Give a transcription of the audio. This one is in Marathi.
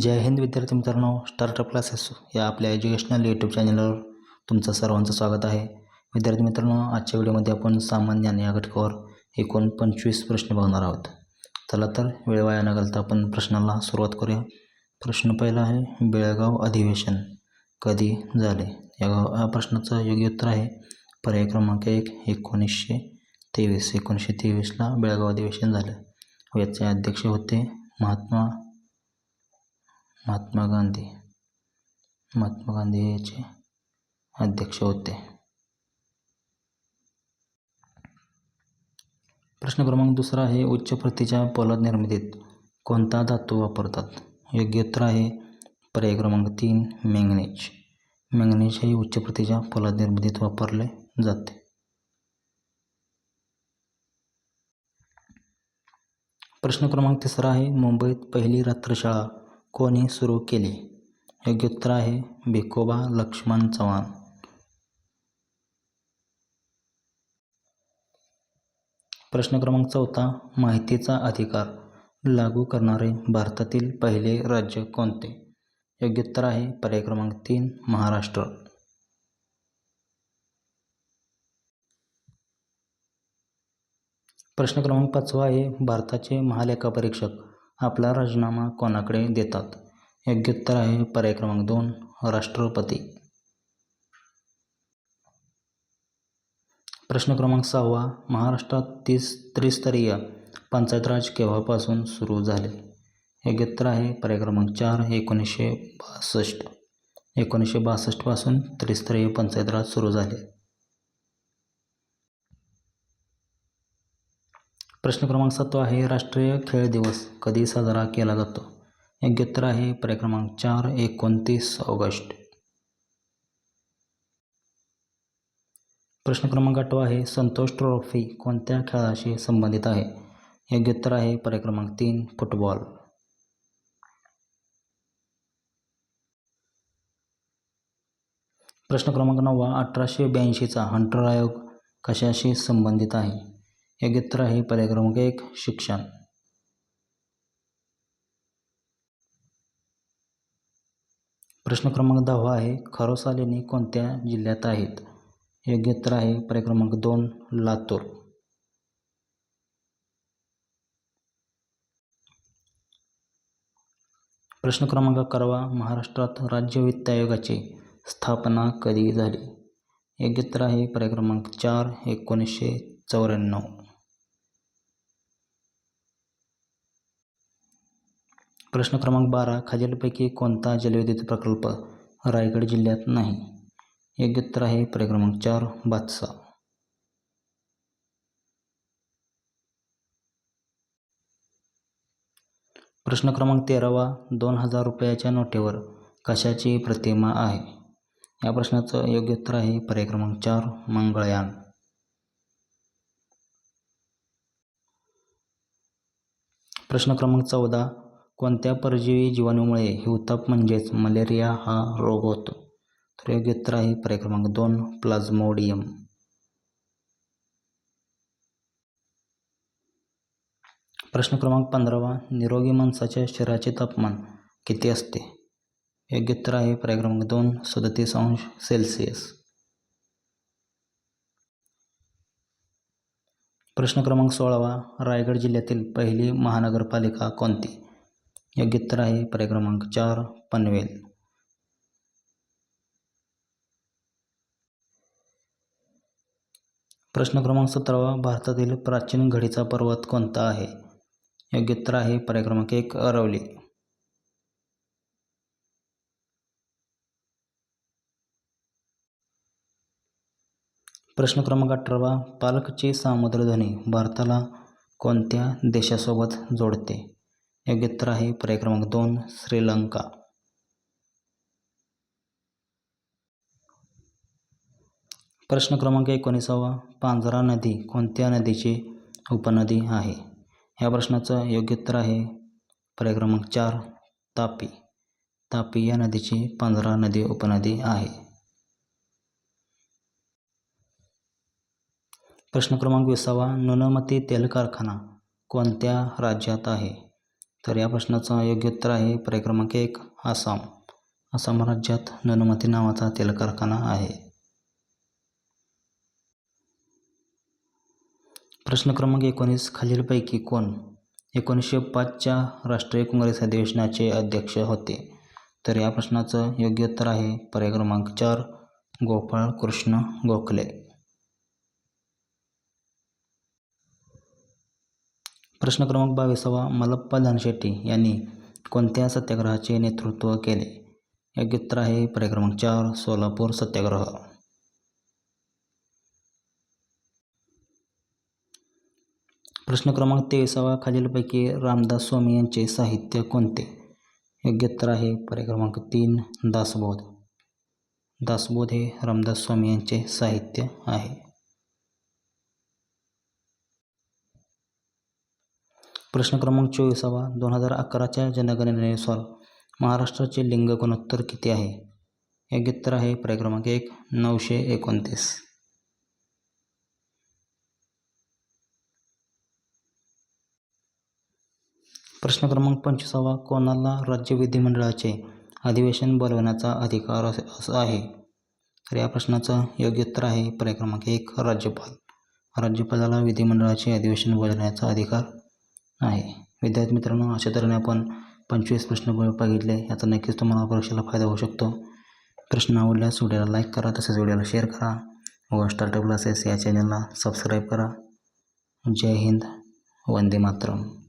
जय हिंद विद्यार्थी मित्रांनो स्टार्टअप क्लासेस या आपल्या एज्युकेशनल यूट्यूब चॅनलवर तुमचं सर्वांचं स्वागत आहे. विद्यार्थी मित्रांनो आजच्या व्हिडिओमध्ये आपण सामान्य आणि या घटकावर एकूण पंचवीस प्रश्न बघणार आहोत. चला तर वेळ वाया न घालता आपण प्रश्नाला सुरुवात करूया. प्रश्न पहिला आहे बेळगाव अधिवेशन कधी झाले? या या प्रश्नाचं योग्य उत्तर आहे पर्याय क्रमांक एक एकोणीसशे तेवीस. एकोणीसशे तेवीसला बेळगाव अधिवेशन झालं. याचे अध्यक्ष होते महात्मा महात्मा गांधी. महात्मा गांधी हे याचे अध्यक्ष होते. प्रश्न क्रमांक दुसरा आहे उच्च प्रतीच्या पोलाद निर्मितीत कोणता धातू वापरतात? योग्य उत्तर आहे पर्याय क्रमांक तीन मॅंगनीज. मॅंगनीज हे उच्च प्रतीच्या पोलाद निर्मितीत वापरले जाते. प्रश्न क्रमांक तिसरा आहे मुंबईत पहिली रात्रशाळा. कोणी सुरू केली? योग्य उत्तर आहे भिकोबा लक्ष्मण चव्हाण. प्रश्न क्रमांक चौथा माहितीचा अधिकार. लागू करणारे भारतातील पहिले राज्य कोणते? योग्य उत्तर आहे पर्याय क्रमांक तीन महाराष्ट्र. प्रश्न क्रमांक पाचवा आहे भारताचे महालेखापरीक्षक. आपला राजीनामा कोणाकडे देतात? योग्य उत्तर आहे पर्याय क्रमांक दोन राष्ट्रपती. प्रश्न क्रमांक सहावा महाराष्ट्रात तीस त्रिस्तरीय पंचायत राज केव्हापासून सुरू झाले? योग्य उत्तर आहे पर्याय क्रमांक चार एकोणीसशे बासष्ट. एकोणीसशे बासष्टपासून त्रिस्तरीय पंचायत राज सुरू झाले. प्रश्न क्रमांक सात आहे राष्ट्रीय खेळ दिवस कधी साजरा केला जातो? योग्य उत्तर आहे पर्याय क्रमांक चार एकोणतीस ऑगस्ट. प्रश्न क्रमांक आठवा आहे संतोष ट्रॉफी कोणत्या खेळाशी संबंधित आहे? योग्य उत्तर आहे पर्याय क्रमांक तीन फुटबॉल. प्रश्न क्रमांक नववा अठराशे ब्याऐंशीचा हंटर आयोग कशाशी संबंधित आहे? योग्य ही आहे पर्याय एक शिक्षण. प्रश्न क्रमांक दहावा आहे खरोसा लेणी कोणत्या जिल्ह्यात आहेत? योग्य आहे पर्याय क्रमांक दोन लातूर. प्रश्न क्रमांक अकरावा महाराष्ट्रात राज्य वित्त आयोगाची स्थापना कधी झाली? योग्य आहे पर्याय क्रमांक चार एकोणीसशे चौऱ्याण्णव. प्रश्न क्रमांक बारा खालीलपैकी कोणता जलविद्युत प्रकल्प रायगड जिल्ह्यात नाही? योग्य उत्तर आहे पर्याय क्रमांक चार बादसा प्रश्न क्रमांक तेरावा दोन हजार रुपयाच्या नोटेवर कशाची प्रतिमा आहे? या प्रश्नाचं योग्य उत्तर आहे पर्याय क्रमांक चार मंगळयान. प्रश्न क्रमांक चौदा कोणत्या परजीवी जीवाणूमुळे हिवताप म्हणजेच मलेरिया हा रोग होतो? तर योग्य उत्तर आहे पर्याय क्रमांक दोन प्लाझ्मोडियम. प्रश्न क्रमांक पंधरावा निरोगी माणसाच्या शरीराचे तापमान किती असते? योग्य उत्तर आहे पर्याय क्रमांक दोन सदतीस अंश सेल्सिअस. प्रश्न क्रमांक सोळावा रायगड जिल्ह्यातील पहिली महानगरपालिका कोणती? योग्य उत्तर आहे पर्याय क्रमांक चार पनवेल. प्रश्न क्रमांक सतरावा भारतातील प्राचीन घडीचा पर्वत कोणता आहे? योग्य उत्तर आहे पर्याय क्रमांक एक अरवली. प्रश्न क्रमांक अठरावा पालकची सामुद्रध्वनी भारताला कोणत्या देशासोबत जोडते? योग्य उत्तर आहे. पर्याय क्रमांक दोन श्रीलंका. प्रश्न क्रमांक एकोणीसावा पांझरा नदी कोणत्या नदीची उपनदी आहे? या प्रश्नाचं योग्य उत्तर आहे. पर्याय क्रमांक चार तापी. तापी या नदीची पांझरा नदी उपनदी आहे. प्रश्न क्रमांक विसावा नुनमती तेल कारखाना कोणत्या राज्यात आहे? तर या प्रश्नाचं योग्य उत्तर आहे पर्याय क्रमांक एक आसाम. आसाम राज्यात नुनमती नावाचा तेल कारखाना आहे. प्रश्न क्रमांक एकोणीस खालीलपैकी कोण? एकोणीसशे पाचच्या राष्ट्रीय काँग्रेस अधिवेशनाचे अध्यक्ष होते. तर या प्रश्नाचं योग्य उत्तर आहे पर्याय क्रमांक चार गोपाळ कृष्ण गोखले. प्रश्न क्रमांक बावीसावा मलप्पा धनशेट्टी यांनी कोणत्या सत्याग्रहाचे नेतृत्व केले? योग्य उत्तर आहे पर्याय क्रमांक चार सोलापूर सत्याग्रह. प्रश्न क्रमांक तेविसावा खालीलपैकी रामदास स्वामी यांचे साहित्य कोणते? योग्य उत्तर आहे पर्याय क्रमांक तीन दासबोध. दासबोध हे रामदास स्वामी यांचे साहित्य आहे. प्रश्न क्रमांक चोवीसावा दोन हजार अकराच्या जनगणनेनुसार महाराष्ट्राचे लिंग गुणोत्तर किती आहे? योग्य उत्तर आहे पर्याय क्रमांक एक नऊशे एकोणतीस. प्रश्न क्रमांक पंचवीसावा कोणाला राज्य विधिमंडळाचे अधिवेशन बोलवण्याचा अधिकार असं असा आहे? तर या प्रश्नाचं योग्य उत्तर आहे पर्याय क्रमांक एक राज्यपाल. राज्यपालाला विधिमंडळाचे अधिवेशन बोलवण्याचा अधिकार आहे. विद्यार्थी मित्रांनो अशा तऱ्हेने आपण पंचवीस प्रश्न बघितले. याचा नक्कीच तुम्हाला परीक्षेला फायदा होऊ शकतो. प्रश्न आवडल्यास व्हिडिओला लाईक करा तसेच व्हिडिओला शेअर करा व स्टार्टअप क्लासेस या चॅनलला सबस्क्राईब करा. जय हिंद वंदे मातरम.